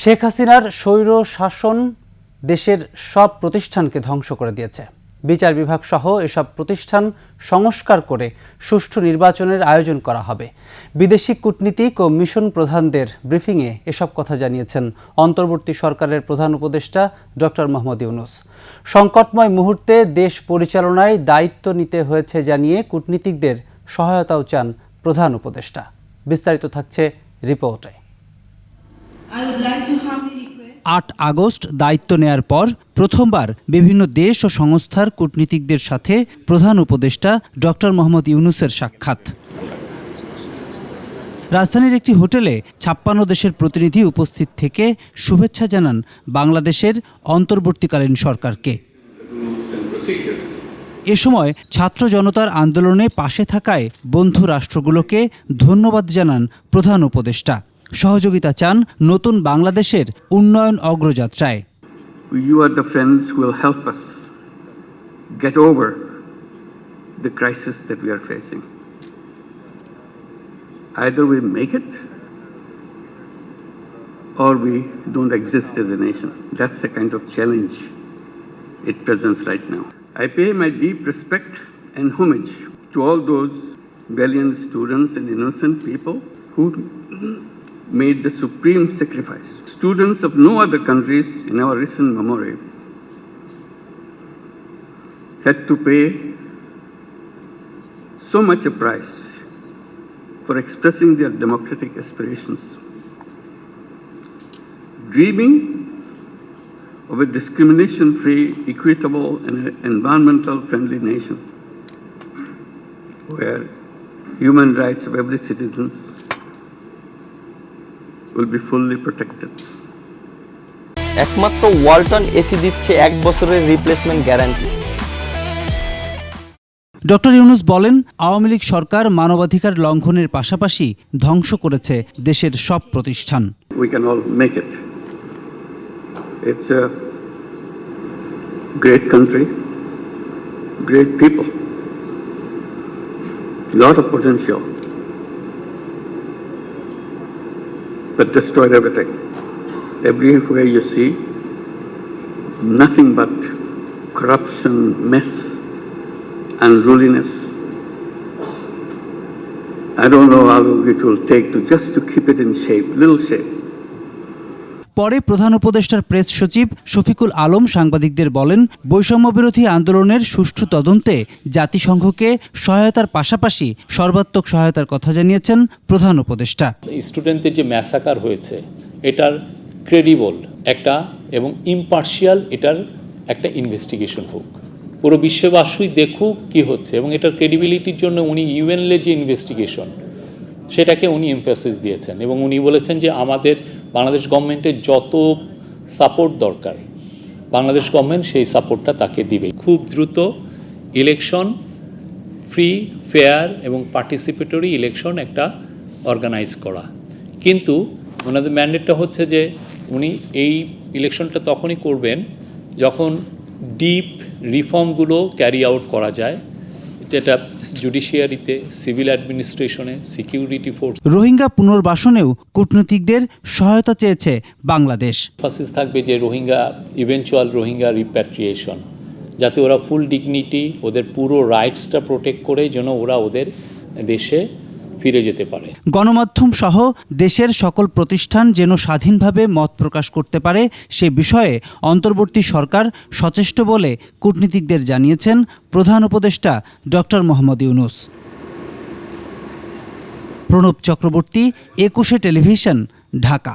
শেখ হাসিনার স্বৈর শাসন দেশের সব প্রতিষ্ঠানকে ধ্বংস করে দিয়েছে। বিচার বিভাগ সহ এসব প্রতিষ্ঠান সংস্কার করে সুষ্ঠু নির্বাচনের আয়োজন করা হবে। বিদেশি কূটনীতিক ও মিশন প্রধানদের ব্রিফিংয়ে এসব কথা জানিয়েছেন অন্তর্বর্তী সরকারের প্রধান উপদেষ্টা ডক্টর মোহাম্মদ ইউনুস। সংকটময় মুহূর্তে দেশ পরিচালনায় দায়িত্ব নিতে হয়েছে জানিয়ে কূটনীতিকদের সহায়তাও চান প্রধান উপদেষ্টা। বিস্তারিত থাকছে রিপোর্টে। আট আগস্ট দায়িত্ব নেয়ার পর প্রথমবার বিভিন্ন দেশ ও সংস্থার কূটনীতিকদের সাথে প্রধান উপদেষ্টা ডক্টর মোহাম্মদ ইউনুসের সাক্ষাৎ। রাজধানীর একটি হোটেলে ছাপ্পান্ন দেশের প্রতিনিধি উপস্থিত থেকে শুভেচ্ছা জানান বাংলাদেশের অন্তর্বর্তীকালীন সরকারকে। এ সময় ছাত্র জনতার আন্দোলনে পাশে থাকায় বন্ধু রাষ্ট্রগুলোকে ধন্যবাদ জানান প্রধান উপদেষ্টা। সহযোগিতা চান নতুন বাংলাদেশের উন্নয়ন অগ্রযাত্রায় You are the friends who will help us get over the crisis that we are facing. Either we make it or we don't exist as a nation. That's the kind of challenge it presents right now. I pay my deep respect and homage to all those valiant students and innocent people who made the supreme sacrifice. Students of no other countries in our recent memory had to pay so much a price for expressing their democratic aspirations. Dreaming of a discrimination free, equitable, and environmental friendly nation where human rights of every citizen will be fully protected. একমাত্র Walton AC দিচ্ছে এক বছরের replacement guarantee doctor Yunus বলেন আওয়ামী লীগ সরকার মানবাধিকার লঙ্ঘনের পাশাপাশি ধ্বংস করেছে দেশের সব প্রতিষ্ঠান We can all make it. It's a great country, great people, lot of potential, but destroyed everything. Everywhere you see, nothing but corruption, mess, unruliness. I don't know how long it will take to just to keep it in shape, little shape. পরে প্রধান উপদেষ্টার press সচিব শফিকুল আলম সাংবাদিকদের বলেন বৈষম্য বিরোধী আন্দোলনের সুষ্ঠু তদন্তে জাতিসংঘকে সহায়তার পাশাপাশি সর্বাত্মক সহায়তার কথা জানিয়েছেন প্রধান উপদেষ্টা। স্টুডেন্টদের যে ম্যাসাকার হয়েছে, এটার ক্রেডিবল একটা এবং ইম্পার্শিয়াল এটার একটা ইনভেস্টিগেশন হোক। পুরো বিশ্ববাসী দেখুক কি হচ্ছে এবং এটার ক্রেডিবিলিটির জন্য উনি ইউএনএলের যে ইনভেস্টিগেশন সেটাকে উনি এমফাসিস দিয়েছেন এবং উনি বলেছেন যে আমাদের বাংলাদেশ গভর্নমেন্টের যত সাপোর্ট দরকার, বাংলাদেশ গভর্নমেন্ট সেই সাপোর্টটা তাকে দিবে খুব দ্রুত ইলেকশন ফ্রি ফেয়ার এবং পার্টিসিপেটরি ইলেকশন একটা অর্গানাইজ করা। কিন্তু ওনাদের ম্যান্ডেটটা হচ্ছে যে উনি এই ইলেকশনটা তখনই করবেন যখন ডিপ রিফর্মগুলো ক্যারি আউট করা যায়। যেটা জুডিশিয়ারিতে সিভিল অ্যাডমিনিস্ট্রেশনে সিকিউরিটি ফোর্স রোহিঙ্গা পুনর্বাসনেও কূটনীতিকদের সহায়তা চেয়েছে বাংলাদেশ। ফাসিস থাকবে যে রোহিঙ্গা ইভেনচুয়াল রোহিঙ্গা রিপ্যাট্রিয়েশন যাতে ওরা ফুল ডিগনিটি ওদের পুরো রাইটসটা প্রোটেক্ট করে যেন ওরা ওদের দেশে ফিরে যেতে পারে। গণমাধ্যম সহ দেশের সকল প্রতিষ্ঠান যেন স্বাধীনভাবে মত প্রকাশ করতে পারে সে বিষয়ে অন্তর্বর্তী সরকার সচেষ্ট বলে কূটনীতিকদের জানিয়েছেন প্রধান উপদেষ্টা ডক্টর মোহাম্মদ ইউনুস। প্রণব চক্রবর্তী, একুশে টেলিভিশন, ঢাকা।